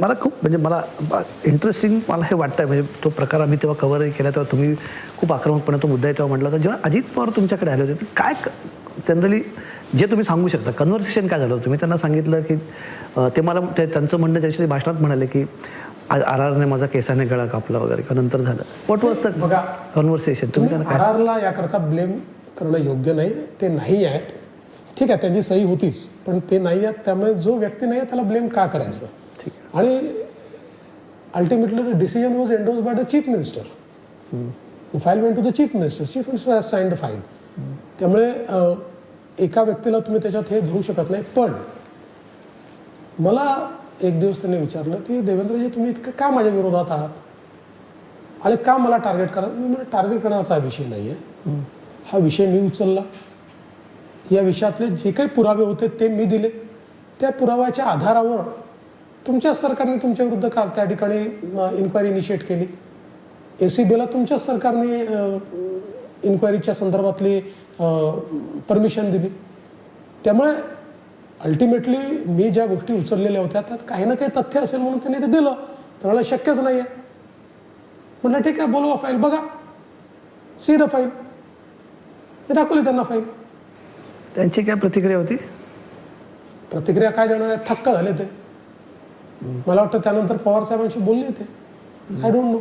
मला खूप म्हणजे मला इंटरेस्टिंग मला हे वाटतं म्हणजे तो प्रकार आम्ही तेव्हा कव्हरही केला तेव्हा तुम्ही खूप आक्रमकपणे तो मुद्दा तेव्हा म्हटला होता. जेव्हा अजित पवार तुमच्याकडे आले होते काय जनरली जे तुम्ही सांगू शकता कन्व्हर्सेशन काय झालं होतं? तुम्ही त्यांना सांगितलं की ते मला ते त्यांचं म्हणणं त्याच्या ते भाषणात म्हणाले की आर आरने माझा केसाने गळा कापला वगैरे किंवा नंतर झालं. वॉट वॉज द बघा, कन्व्हर्सेशन तुम्ही त्यांना आर आरला याकरता ब्लेम करणं योग्य नाही. ते नाही आहेत. ठीक आहे त्यांची सही होतीच पण ते नाही आहेत. त्यामुळे जो व्यक्ती नाही आहे त्याला ब्लेम का करायचं? आणि ultimately decision was endorsed by the chief minister file went to the chief minister chief minister has sign the file त्यामुळे एका व्यक्तीला तुम्ही त्याच्यात हे धरू शकत नाही. पण मला एक दिवस त्यांनी विचारलं की देवेंद्रजी तुम्ही इतकं का माझ्या विरोधात आहात? आणि का मला टार्गेट करा मी म्हणजे टार्गेट करण्याचा हा विषय नाही आहे हा विषय मी उचलला. या विषयातले जे काही पुरावे होते ते मी दिले. त्या पुराव्याच्या आधारावर तुमच्याच सरकारने तुमच्या विरुद्ध का त्या ठिकाणी इन्क्वायरी इनिशिएट केली. ए सी बीला तुमच्याच सरकारने इन्क्वायरीच्या संदर्भातली परमिशन दिली. त्यामुळे अल्टिमेटली मी ज्या गोष्टी उचललेल्या होत्या त्यात काही ना काही तथ्य असेल म्हणून त्यांनी ते दिलं. तर मला शक्यच नाही आहे म्हटलं ठीक आहे बोलवा फाईल बघा. सी द फाईल मी दाखवली त्यांना फाईल त्यांची काय प्रतिक्रिया होती? प्रतिक्रिया काय देणार आहे थक्क झाले ते. मला वाटतं त्यानंतर पवार साहेबांशी बोलले ते. I don't know